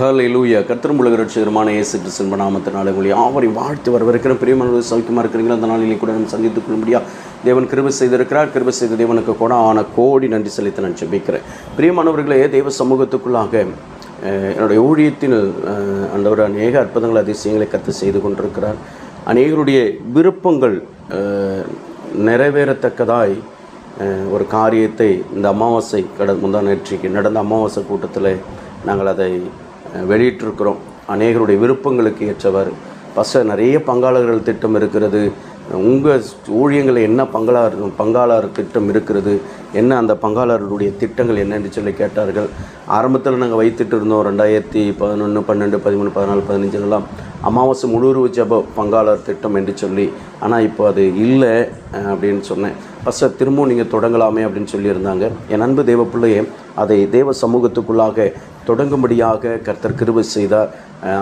ஹalleluya கர்த்தரும் உலக ஏசு இயேசு கிறிஸ்துவின் நாமத்தினால உங்களை யாவரையும் வாழ்த்து வரவிருக்கிற பிரியமான சௌக்கியமாக இருக்கிறீங்களா அந்த நாளிலே கூட நம்ம சந்தித்துக் கொள்ளும்படியா தேவன் கிருபை செய்திருக்கிறார். கிருபை செய்த தேவனுக்கு கூட ஆன கோடி நன்றி செலுத்தி நான் ஜெபிக்கிறேன். பிரியமானவர்களே தேவ சமூகத்துக்குள்ளாக என்னுடைய ஊழியத்தில் அந்தவர் அநேக அற்புதங்கள் அதிசயங்களை கற்று செய்து கொண்டிருக்கிறார். அநேகருடைய விருப்பங்கள் நிறைவேறத்தக்கதாய் ஒரு காரியத்தை இந்த அமாவாசை கட முந்தா நேற்றைக்கு நடந்த அமாவாசை கூட்டத்தில் நாங்கள் அதை வெளியிட்டிருக்கிறோம். அநேகருடைய விருப்பங்களுக்கு ஏற்றவர். ஃபஸ்ட்டு நிறைய பங்காளர்கள் திட்டம் இருக்கிறது. உங்கள் ஊழியங்களில் என்ன பங்காளர் பங்காளர் திட்டம் இருக்கிறது? என்ன அந்த பங்காளர்களுடைய திட்டங்கள் என்னென்று சொல்லி கேட்டார்கள். ஆரம்பத்தில் நாங்கள் வைத்துட்டு இருந்தோம். ரெண்டாயிரத்தி பதினொன்று பன்னெண்டு பதிமூணு பதினாலு பதினஞ்சுலாம் அமாவாசை முழுருவு ஜப பங்காளர் திட்டம் என்று சொல்லி. ஆனால் இப்போ அது இல்லை அப்படின்னு சொன்னேன். ஃபஸ்ட்டு திரும்பவும் நீங்கள் தொடங்கலாமே அப்படின்னு சொல்லியிருந்தாங்க. என் அன்பு தேவ பிள்ளையே அதை தேவ சமூகத்துக்குள்ளாக தொடங்கும்படியாக கர்த்தர் கிருபை செய்தார்.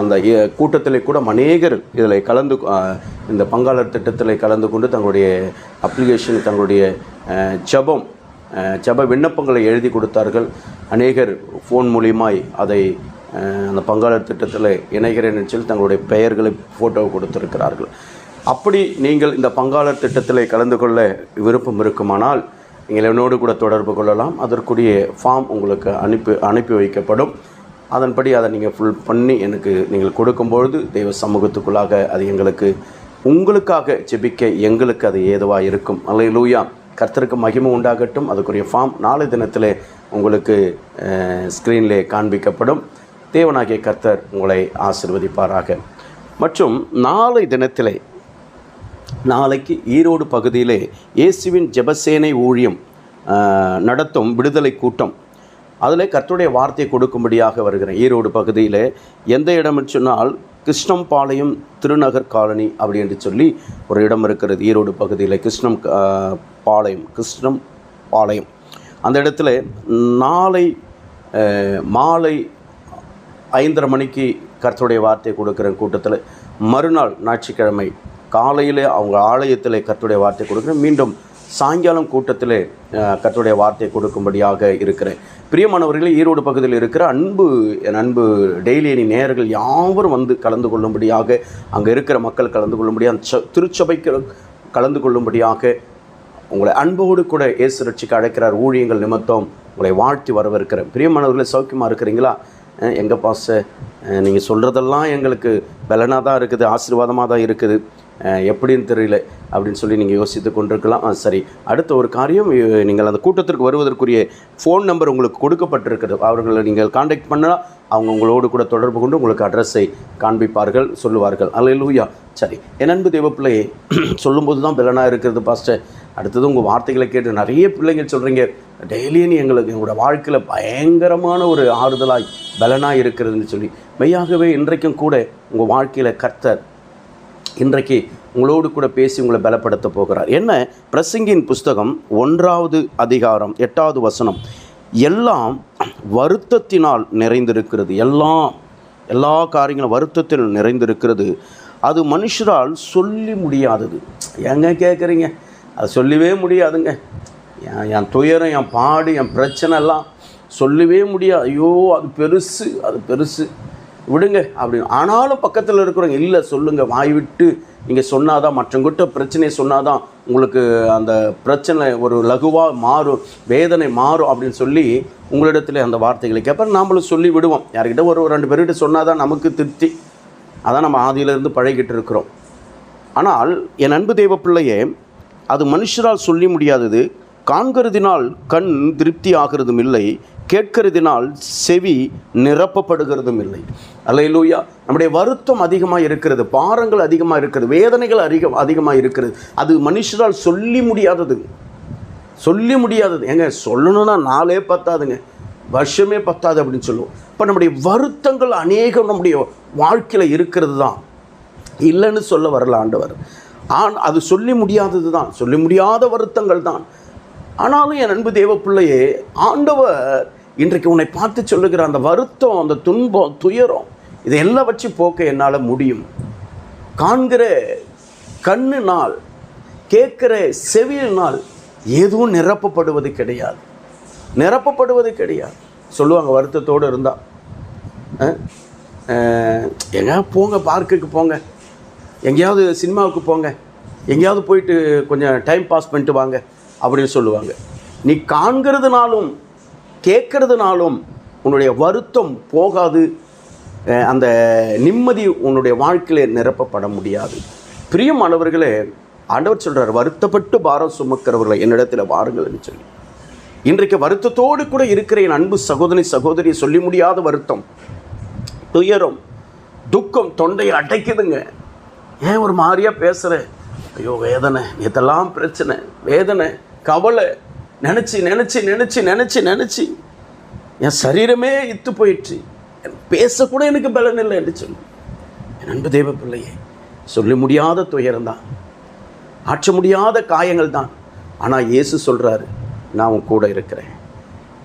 அந்த கூட்டத்தில் கூட அநேகர் இதில் கலந்து இந்த பங்காளர் திட்டத்தில் கலந்து கொண்டு தங்களுடைய அப்ளிகேஷன் தங்களுடைய ஜபம் ஜப விண்ணப்பங்களை எழுதி கொடுத்தார்கள். அநேகர் ஃபோன் மூலியமாய் அதை அந்த பங்காளர் திட்டத்தில் இணைகிறேன் என்று சொல்லி தங்களுடைய பெயர்களை ஃபோட்டோ கொடுத்திருக்கிறார்கள். அப்படி நீங்கள் இந்த பங்காளர் திட்டத்தில் கலந்து கொள்ள விருப்பம் இருக்குமானால் நீங்கள் என்னோடு கூட தொடர்பு கொள்ளலாம். அதற்குரிய ஃபார்ம் உங்களுக்கு அனுப்பி அனுப்பி வைக்கப்படும். அதன்படி அதை நீங்கள் ஃபுல் பண்ணி எனக்கு நீங்கள் கொடுக்கும்பொழுது தெய்வ சமூகத்துக்குள்ளாக அது எங்களுக்கு உங்களுக்காக ஜெபிக்க எங்களுக்கு அது ஏதுவாக இருக்கும். அல்லையிலூயா கர்த்தருக்கு மகிமை உண்டாகட்டும். அதுக்குரிய ஃபார்ம் நாளை தினத்தில் உங்களுக்கு ஸ்க்ரீனிலே காண்பிக்கப்படும். தேவனாகிய கர்த்தர் உங்களை ஆசிர்வதிப்பாராக. மற்றும் நாளை தினத்திலே நாளைக்கு ஈரோடு பகுதியிலே இயேசுவின் ஜெபசேனை ஊழியம் நடத்தும் விடுதலை கூட்டம். அதில் கர்த்தருடைய வார்த்தையை கொடுக்கும்படியாக வருகிறேன். ஈரோடு பகுதியில் எந்த இடம்னு சொன்னால் கிருஷ்ணம்பாளையம் திருநகர் காலனி அப்படி என்று சொல்லி ஒரு இடம் இருக்கிறது. ஈரோடு பகுதியில் கிருஷ்ணம் பாளையம் கிருஷ்ணம் பாளையம் அந்த இடத்துல நாளை மாலை ஐந்தரை மணிக்கு கர்த்தருடைய வார்த்தை கொடுக்குற கூட்டத்தில் மறுநாள் ஞாயிற்றுக்கிழமை காலையில் அவங்க ஆலயத்தில் கத்துடைய வார்த்தை கொடுக்குறேன் மீண்டும் சாயங்காலம் கூட்டத்தில் கத்துடைய வார்த்தை கொடுக்கும்படியாக இருக்கிறேன். பிரியமானவர்களே ஈரோடு பகுதியில் இருக்கிற அன்பு என் அன்பு டெய்லி அணி நேயர்கள் யாவரும் வந்து கலந்து கொள்ளும்படியாக அங்கே இருக்கிற மக்கள் கலந்து கொள்ளும்படியாக ச- திருச்சபைக்கு கலந்து கொள்ளும்படியாக உங்களை அன்போடு கூட இயேசு ரட்சிக்கு அழைக்கிறார். ஊழியங்கள் நிமித்தம் உங்களை வாழ்த்தி வரவிருக்கிறேன் பிரியமானவர்களே சௌக்கியமாக இருக்கிறீங்களா? எங்கள் பாச நீங்கள் சொல்கிறதெல்லாம் எங்களுக்கு பலனாக தான் இருக்குது ஆசீர்வாதமாக தான் இருக்குது. எப்படின்னு தெரியல அப்படின்னு சொல்லி நீங்கள் யோசித்து கொண்டிருக்கலாம். ஆ, சரி. அடுத்த ஒரு காரியம் நீங்கள் அந்த கூட்டத்திற்கு வருவதற்குரிய ஃபோன் நம்பர் உங்களுக்கு கொடுக்கப்பட்டிருக்கிறது. அவர்களை நீங்கள் காண்டாக்ட் பண்ணால் அவங்க உங்களோடு கூட தொடர்பு கொண்டு உங்களுக்கு அட்ரஸை காண்பிப்பார்கள் சொல்லுவார்கள். அல்லேலூயா சரி. என் அன்பு தேவப்பிள்ளையை சொல்லும்போது தான் பலனாக இருக்கிறது பாஸ்டர் அடுத்தது உங்கள் வார்த்தைகளை கேட்டு நிறைய பிள்ளைங்க சொல்கிறீங்க டெய்லியும் எங்களுக்கு எங்களோட வாழ்க்கையில் பயங்கரமான ஒரு ஆறுதலாய் பலனாக இருக்கிறதுன்னு சொல்லி. மெய்யாகவே இன்றைக்கும் கூட உங்கள் வாழ்க்கையில் கர்த்தர் இன்றைக்கு உங்களோடு கூட பேசி உங்களை பலப்படுத்த போகிறார். என்ன? பிரசங்கின் புஸ்தகம் ஒன்றாவது அதிகாரம் எட்டாவது வசனம். எல்லாம் வருத்தத்தினால் நிறைந்திருக்கிறது. எல்லாம் எல்லா காரியங்களும் வருத்தத்தில் நிறைந்திருக்கிறது. அது மனுஷரால் சொல்லி முடியாதது. ஏங்க கேட்குறீங்க அதை சொல்லவே முடியாதுங்க. என் துயரம் என் பாடு என் பிரச்சனை எல்லாம் சொல்லவே முடியாது. ஐயோ அது பெருசு அது பெருசு. விடுங்க அப்படின்னு ஆனாலும் பக்கத்தில் இருக்கிறவங்க இல்லை சொல்லுங்கள் வாய் விட்டு. நீங்கள் சொன்னாதான் மற்றவங்கிட்ட பிரச்சனையை சொன்னாதான் உங்களுக்கு அந்த பிரச்சனை ஒரு லகுவாக மாறும் வேதனை மாறும் அப்படின்னு சொல்லி உங்களிடத்துல அந்த வார்த்தைகளை கேட்ப நாமளும் சொல்லி விடுவோம். யார்கிட்ட? ஒரு ரெண்டு பேர்கிட்ட சொன்னாதான் நமக்கு திருப்தி. அதான் நம்ம ஆதியிலிருந்து பழகிட்டு இருக்கிறோம். ஆனால் என் அன்பு தெய்வ பிள்ளையே அது மனுஷரால் சொல்லி முடியாதது காண்கிறதினால் கண் திருப்தி ஆகிறதும் இல்லை கேட்கிறதினால் செவி நிரப்பப்படுகிறதும் இல்லை. அல்லையிலூயா நம்முடைய வருத்தம் அதிகமாக இருக்கிறது பாரங்கள் அதிகமாக இருக்கிறது வேதனைகள் அதிகம் அதிகமாக இருக்கிறது. அது மனுஷரால் சொல்லி முடியாதது. சொல்லி முடியாதது. ஏங்க சொல்லணும்னா நாளே பத்தாதுங்க. வருஷமே பத்தாது அப்படின்னு சொல்லுவோம். இப்போ நம்முடைய வருத்தங்கள் அநேகம் நம்முடைய வாழ்க்கையில் இருக்கிறது தான் இல்லைன்னு சொல்ல வரல ஆண்டவர். ஆன் அது சொல்லி முடியாதது தான் சொல்லி முடியாத வருத்தங்கள் தான் ஆனாலும் என் அன்பு தேவ பிள்ளையே ஆண்டவர் இன்றைக்கு உன்னை பார்த்து சொல்லுகிற அந்த வருத்தம் அந்த துன்பம் துயரம் இதையெல்லாம் வச்சு போக்க என்னால் முடியும். காண்கிற கேட்குற கேட்கிற நாள் எதுவும் நிரப்பப்படுவது கிடையாது. நிரப்பப்படுவது கிடையாது. சொல்லுவாங்க வருத்தத்தோடு இருந்தால் எங்கேயாவது போங்க பார்க்குக்கு போங்க. எங்கேயாவது சினிமாவுக்கு போங்க. எங்கேயாவது போயிட்டு கொஞ்சம் டைம் பாஸ் பண்ணிட்டு வாங்க அப்படின்னு சொல்லுவாங்க. நீ காண்கிறதுனாலும் கேட்குறதுனாலும் உன்னுடைய வருத்தம் போகாது. அந்த நிம்மதி உன்னுடைய வாழ்க்கையில் நிரப்பப்பட முடியாது. பிரியமானவர்களே ஆண்டவர் சொல்றார் வருத்தப்பட்டு பாரம் சுமக்கிறவர்களை என்னிடத்தில் வாருங்கள்னு சொல்லி. இன்றைக்கு வருத்தத்தோடு கூட இருக்கிற என் அன்பு சகோதரி சகோதரி சொல்லி முடியாத வருத்தம் துயரம் துக்கம் தொண்டையை அடைக்குதுங்க. ஏன் ஒரு மாதிரியா பேசுகிறேன் ஐயோ வேதனை இதெல்லாம் பிரச்சனை வேதனை கவலை நினச்சி நினச்சி நினச்சி நினச்சி நினச்சி. என் சரீரமே இத்து போயிடுச்சு பேசக்கூட எனக்கு பலன் இல்லை என்று சொல்லு. என் அன்பு தேவ பிள்ளையே சொல்ல முடியாத துயரம்தான். ஆற்ற முடியாத காயங்கள் தான் ஆனால் இயேசு சொல்கிறாரு நான் உன் கூட இருக்கிறேன்.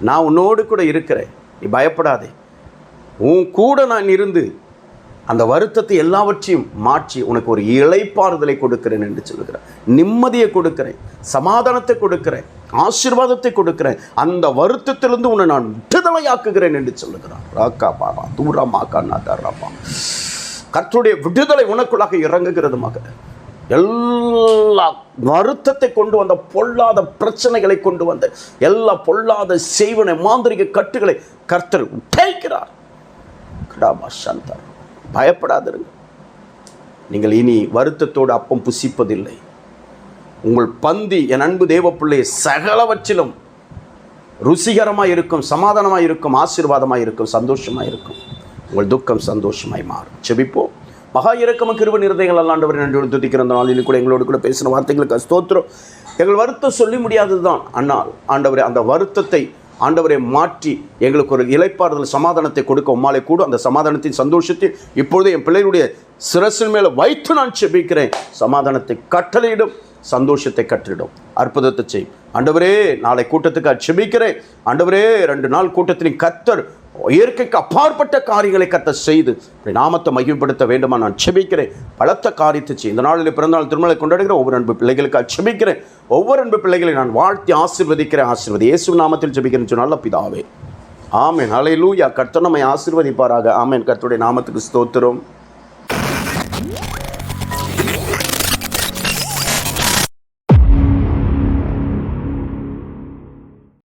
நான் உன்னோடு கூட இருக்கிறேன். நீ பயப்படாதே. உன் கூட நான் இருந்து அந்த வருத்தத்தை எல்லாவற்றையும் மாற்றி உனக்கு ஒரு இளைப்பாறுதலை கொடுக்கிறேன் என்று சொல்லுகிறேன் நிம்மதியை கொடுக்கிறேன். சமாதானத்தை கொடுக்கிறேன். ஆசீர்வாதத்தை கொடுக்கிறேன். அந்த வருத்தத்திலிருந்து உன்னை நான் விடுதலையாக்குகிறேன் என்று சொல்லுகிறான் ராக்கா பாபா தூரமா கண்ணா தர்றாப்பா கர்த்தருடைய விடுதலை உனக்குள்ளாக இறங்குகிறது மக எல்லா வருத்தத்தை கொண்டு வந்த பொல்லாத பிரச்சனைகளை கொண்டு வந்த எல்லா பொல்லாத செய்வனை மாந்திரிக கட்டுகளை கர்த்தர் உடைக்கிறார். கிடாபா சந்தர் பயப்படாதிருங்க. நீங்கள் இனி வருத்தத்தோடு அப்பம் புசிப்பதில்லை. உங்கள் பந்தி என் அன்பு தேவப்பிள்ளை சகலவற்றிலும் ருசிகரமாக இருக்கும் சமாதானமாக இருக்கும் ஆசீர்வாதமாக இருக்கும் சந்தோஷமாக இருக்கும். உங்கள் துக்கம் சந்தோஷமாய் மாறும். செபிப்போம் மகா இறக்கம கிருவ நிறதைகள் அல்லாண்டவர் நன்றி துதிக்கிற அந்த நாளில் கூட எங்களோடு கூட பேசின வார்த்தைகளுக்கு ஸ்தோத்திரம். எங்கள் வருத்தம் சொல்லி முடியாதது தான் அண்ணால் ஆண்டவரே அந்த வருத்தத்தை ஆண்டவரை மாற்றி எங்களுக்கு ஒரு இலைப்பாறுதல் சமாதானத்தை கொடுக்க உம்மாலே கூட. அந்த சமாதானத்தின் சந்தோஷத்தை இப்பொழுது என் பிள்ளைகளுடைய சிரசின் மேலே வைத்து நான் செபிக்கிறேன் சமாதானத்தை கட்டளையிடும். சந்தோஷத்தை கற்றிடும். அற்புதத்தை செய். ஆண்டவரே நாளை கூட்டத்துக்கு அச்சமிக்கிறேன் ஆண்டவரே ரெண்டு நாள் கூட்டத்தின் கத்தர் இயற்கைக்கு அப்பாற்பட்ட காரியங்களை கத்த செய்து நாமத்தை மகிமைப்படுத்த வேண்டுமா நான் செபிக்கிறேன் பலத்த காரியத்தை செய். இந்த நாளில் பிறந்தநாள் திருமலை கொண்டாடுகிற ஒவ்வொரு அன்பு பிள்ளைகளுக்கு அச்சமிக்கிறேன் ஒவ்வொரு அன்பு பிள்ளைகளை நான் வாழ்த்தி ஆசிர்வதிக்கிறேன். ஆசிர்வதி இயேசு நாமத்தில் ஜெபிக்கிறேன். சொன்னால் பிதாவே. ஆமென். ஹalleluya கர்த்தர் நம்மை ஆசிர்வதிப்பாராக. ஆமேன். கர்த்தருடைய நாமத்துக்கு ஸ்தோத்திரம்.